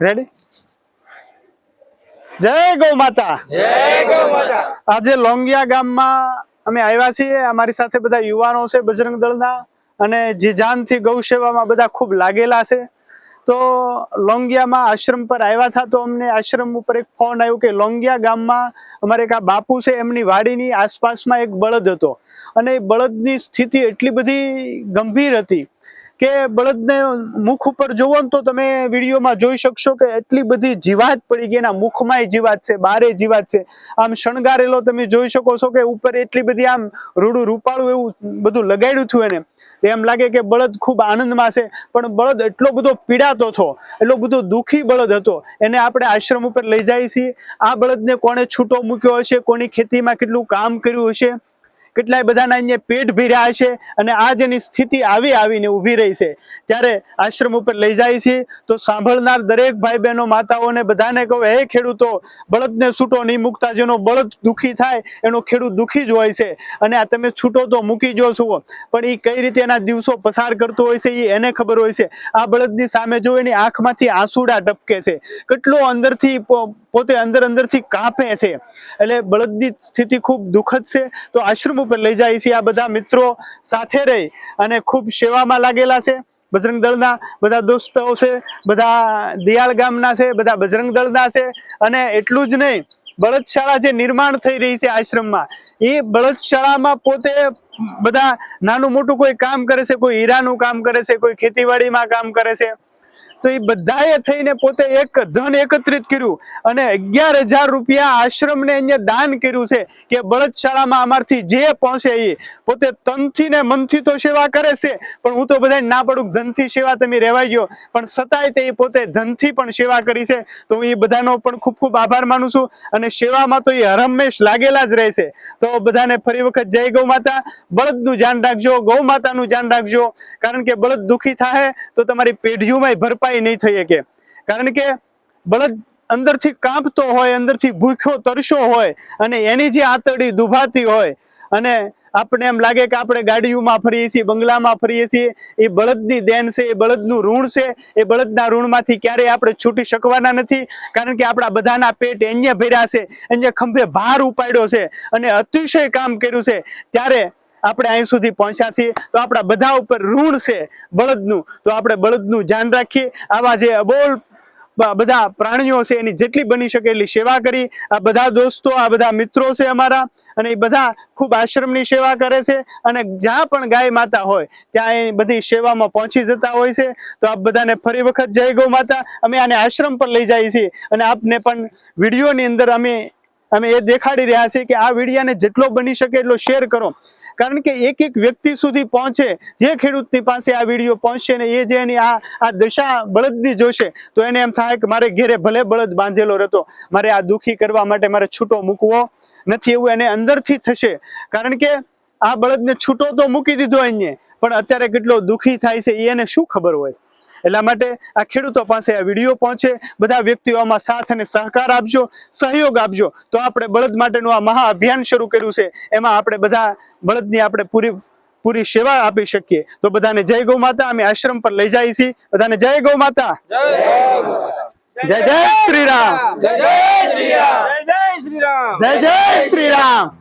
Ready જય ગૌ માતા. આજે લોંગિયા ગામમાં અમે આવ્યા છીએ. અમારી સાથે બધા યુવાનો છે બજરંગ દળના અને જે જાનથી ગૌ સેવામાં બધા ખૂબ લાગેલા છે. તો લોંગિયામાં આશ્રમ પર આવ્યા હતા તો અમને આશ્રમ ઉપર એક ફોન આવ્યો કે લોંગિયા ગામમાં અમારે એક આ બાપુ છે, એમની વાડીની આસપાસમાં એક બળદ હતો. અને એ બળદની સ્થિતિ એટલી બધી ગંભીર હતી કે બળદને મુખ ઉપર જોવો ને તો તમે વિડીયોમાં જોઈ શકશો કે એટલી બધી જીવાત પડી ગઈ. એના મુખમાંય જીવાત છે, બારે જીવાત છે. આમ શણગારેલો તમે જોઈ શકો છો કે ઉપર એટલી બધી આમ રૂડું રૂપાળું એવું બધું લગાડ્યું થયું એને. એમ લાગે કે બળદ ખૂબ આનંદમાં છે. પણ બળદ એટલો બધો પીડાતો હતો, એટલો બધો દુઃખી બળદ હતો. એને આપણે આશ્રમ ઉપર લઈ જઈએ છીએ. આ બળદને કોણે છૂટો મૂક્યો હશે? કોની ખેતીમાં કેટલું કામ કર્યું હશે? કેટલાય બધાના અહીંયા પેટ રહ્યા છે અને આ જેની સ્થિતિ આવી આવીને ઊભી રહી છે. ત્યારે આશ્રમ ઉપર લઈ જાય છે. તો સાંભળનાર દરેક ભાઈ બહેનો માતાઓને બધાને કહું, હે ખેડૂતો, બળદને છૂટો નહીં મૂકતા. જેનો બળદ દુઃખી થાય, એનો ખેડૂત દુઃખી જ હોય છે. અને આ તમે છૂટો તો મૂકી જો છો પણ એ કઈ રીતે એના દિવસો પસાર કરતો હોય છે એ એને ખબર હોય છે. આ બળદની સામે જો એની આંખમાંથી આંસુડા ટપકે છે. કેટલો અંદરથી પોતે અંદર અંદરથી કાપે છે. એટલે બળદની સ્થિતિ ખૂબ દુઃખદ છે. તો આશ્રમ ઉપર લઈ જાય છે આ બધા મિત્રો સાથે રહી અને ખૂબ સેવામાં લાગેલા છે. બજરંગ દળના બધા દોસ્તો છે, બધા દિયાળ ગામના છે, બધા બજરંગ દળના છે. અને એટલું જ નહીં, બળદશાળા જે નિર્માણ થઈ રહી છે આશ્રમમાં, એ બળદશાળામાં પોતે બધા નાનું મોટું કોઈ કામ કરે છે, કોઈ હીરાનું કામ કરે છે, કોઈ ખેતીવાડીમાં કામ કરે છે. તો એ બધાએ થઈને પોતે એક ધન એકત્રિત કર્યું અને અગિયાર હજાર રૂપિયા આશ્રમને અહીંયા દાન કર્યું છે કે બળદશાળામાં અમારથી જે પહોંચે એ. પોતે તનથી ને મનથી તો સેવા કરે છે, પણ હું તો બધાને ના પડું ધનથી સેવા તમે રહેવાઈ ગયો. પણ છતાંય તે પોતે ધનથી પણ સેવા કરી છે. તો હું એ બધાનો પણ ખૂબ ખૂબ આભાર માનું છું અને સેવામાં તો એ હરમેશ લાગેલા જ રહે છે. તો બધાને ફરી વખત જય ગૌ માતા. બળદનું ધ્યાન રાખજો, ગૌ માતાનું ધ્યાન રાખજો. કારણ કે બળદ દુખી થાય તો તમારી પેઢીઓમાં ભરપાઈ નહીં થઈ શકે. કારણ કે બળદ અંદરથી કાંપતો હોય, અંદરથી ભૂખ્યો તરશો હોય અને એની જે આતરડી દુભાતી હોય અને આપણે એમ લાગે કે આપણે ગાડીઓમાં ફરીએ છીએ, બંગલામાં ફરીએ છીએ, એ બળદની દેન છે, એ બળદનું ઋણ છે, એ બળદના ઋણમાંથી ક્યારેય આપણે છૂટી શકવાના નથી. કારણ કે આપણા બધાના પેટ અહીંયા ભર્યા છે અહીંયા ખંભે ભાર ઉપાડ્યો છે અને અતિશય કામ કર્યું છે. ત્યારે આપણે અહીં સુધી પહોંચ્યા છીએ. તો આપણા બધા ઉપર ઋણ છે બળદનું. તો આપણે બળદનું ધ્યાન રાખીએ. આવા જે અબોલ બધા પ્રાણીઓ છે, એની જેટલી બની શકે એટલી સેવા કરી. આ બધા દોસ્તો, આ બધા મિત્રો છે અમારા. અને એ બધા ખૂબ આશ્રમની સેવા કરે છે. અને જ્યાં પણ ગાય માતા હોય, ત્યાં એ બધી સેવામાં પહોંચી જતા હોય છે. તો આપ બધાને ફરી વખત જય ગૌ માતા. અમે આને આશ્રમ પર લઈ જઈએ છીએ. અને આપને પણ વિડીયોની અંદર અમે અમે એ દેખાડી રહ્યા છીએ કે આ વિડીયાને જેટલો બની શકે એટલો શેર કરો. કારણ કે એક એક વ્યક્તિ સુધી પહોંચે, જે ખેડૂતની પાસે આ વીડિયો પહોંચશે ને એ જે એની આ આ દશા બળદની જોશે, તો એને એમ થાય કે મારે ઘેરે ભલે બળદ બાંધેલો રહેતો, મારે આ દુઃખી કરવા માટે મારે છૂટો મૂકવો નથી એવું એને અંદરથી થશે. કારણ કે આ બળદને છૂટો તો મૂકી દીધો અહીંયા, પણ અત્યારે કેટલો દુઃખી થાય છે એ એને શું ખબર હોય? એટલા માટે આ ખેડૂતો પાસે આ વીડિયો પહોંચે. બધા વ્યક્તિઓ આમાં સાથ અને સહકાર આપજો સહયોગ આપજો. તો આપણે બળદ માટેનું આ મહા અભિયાન શરૂ કર્યું છે. એમાં આપણે બધા બળદની આપણે પૂરી પૂરી સેવા આપી શકીએ. તો બધાને જય ગૌ માતા અમે આશ્રમ પર લઈ જઈએ છીએ. બધાને જય ગૌ માતા. જય જય શ્રી રામ જય જય શ્રી રામ. જય જય શ્રી રામ. જય જય શ્રી રામ.